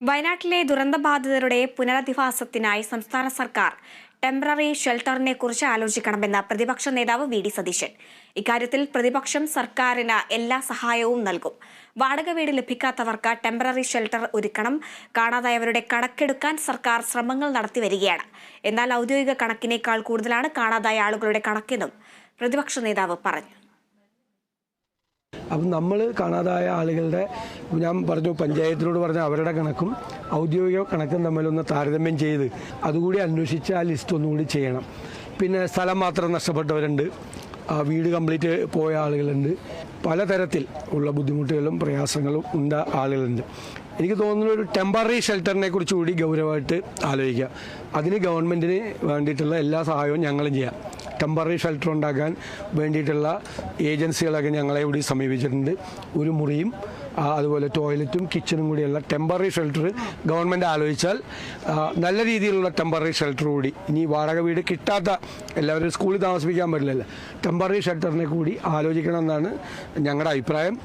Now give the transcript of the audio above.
വയനാട്ടിലെ ദുരന്തബാധിതരുടെ പുനരധിവാസത്തിനായി സംസ്ഥാന സർക്കാർ ടെമ്പററി ഷെൽട്ടറിനെ കുറിച്ച് ആലോചിക്കണമെന്ന് പ്രതിപക്ഷ നേതാവ് വി ഡി സതീശൻ. ഇക്കാര്യത്തിൽ പ്രതിപക്ഷം സർക്കാരിന് എല്ലാ സഹായവും നൽകും. വാടക വീട് ലഭിക്കാത്തവർക്ക് ടെമ്പററി ഷെൽട്ടർ ഒരുക്കണം. കാണാതായവരുടെ കണക്കെടുക്കാൻ സർക്കാർ ശ്രമങ്ങൾ നടത്തി വരികയാണ്. എന്നാൽ ഔദ്യോഗിക കണക്കിനേക്കാൾ കൂടുതലാണ് കാണാതായ ആളുകളുടെ കണക്കെന്നും പ്രതിപക്ഷ നേതാവ് പറഞ്ഞു. അപ്പം നമ്മൾ കാണാതായ ആളുകളുടെ ഞാൻ പറഞ്ഞു പഞ്ചായത്തിനോട് പറഞ്ഞ അവരുടെ കണക്കും ഔദ്യോഗിക കണക്കും തമ്മിലൊന്ന് താരതമ്യം ചെയ്ത് അതുകൂടി അന്വേഷിച്ച് ആ ലിസ്റ്റ് ഒന്നുകൂടി ചെയ്യണം. പിന്നെ സ്ഥലം മാത്രം നഷ്ടപ്പെട്ടവരുണ്ട്. വീട് കംപ്ലീറ്റ് പോയ ആളുകളുണ്ട്. പലതരത്തിൽ ഉള്ള ബുദ്ധിമുട്ടുകളും പ്രയാസങ്ങളും ഉണ്ട ആളുകളുണ്ട്. എനിക്ക് തോന്നുന്നു ഒരു ടെമ്പററി ഷെൽട്ടറിനെ കുറിച്ച് കൂടി ഗൗരവമായിട്ട് ആലോചിക്കുക. അതിന് ഗവൺമെന്റിന് വേണ്ടിയിട്ടുള്ള എല്ലാ സഹായവും ഞങ്ങളും ചെയ്യാം. ടെമ്പററി ഷെൽട്ടർ ഉണ്ടാക്കാൻ വേണ്ടിയിട്ടുള്ള ഏജൻസികളൊക്കെ ഞങ്ങളെ ഇവിടെ സമീപിച്ചിട്ടുണ്ട്. ഒരു മുറിയും അതുപോലെ ടോയ്ലറ്റും കിച്ചണും കൂടിയുള്ള ടെമ്പററി ഷെൽട്ടർ ഗവൺമെന്റ് ആലോചിച്ചാൽ നല്ല രീതിയിലുള്ള ടെമ്പററി ഷെൽട്ടർ കൂടി. ഇനി വാടക വീട് കിട്ടാത്ത എല്ലാവരും സ്കൂളിൽ താമസിപ്പിക്കാൻ പറ്റില്ലല്ലോ. ടെമ്പററി ഷെൽട്ടറിനെ കൂടി ആലോചിക്കണം എന്നാണ് ഞങ്ങളുടെ അഭിപ്രായം.